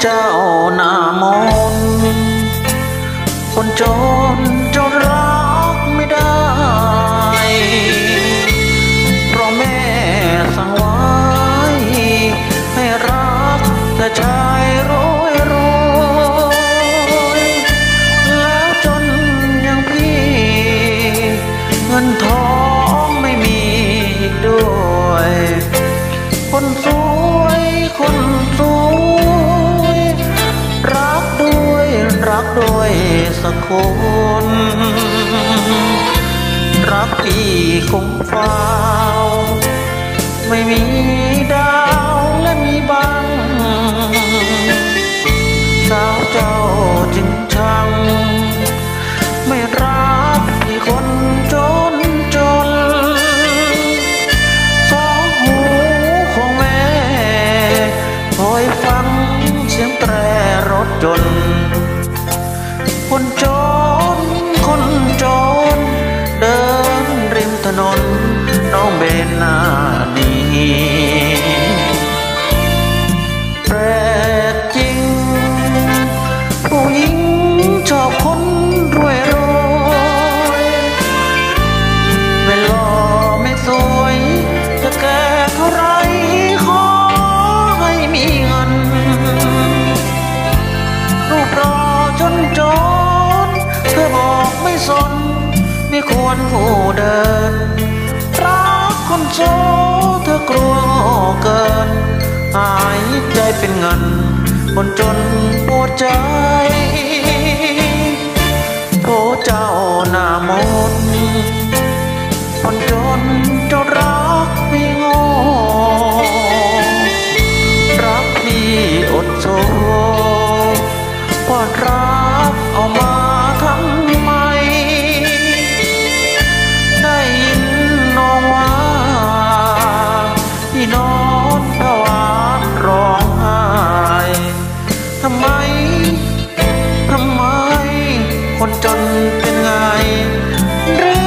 เจ้าหน้ามนคนจนจนรักไม่ได้ เพราะแม่สั่งไว้ ให้รักแต่ชายรวยรวยแล้วจนย่างพี่ เงินทองไม่มีด้วย คนสวย รักด้วยสักคน รักพี่คงเฝ้าไม่มีดาวและมีบัง สาวเจ้าจึงชัง ไม่รักพี่คนจนจน สองหูของแม่คอยฟังเสียงแตรรถจน คนจน คนจน เดินริมถนน น้องเบนหน้าหนี ไม่ควรผู้เดิน รักคนโซเธอกลัวเกิน หายใจเป็นเงิน คนจนปวดใจ คนจนเป็นไงหรือ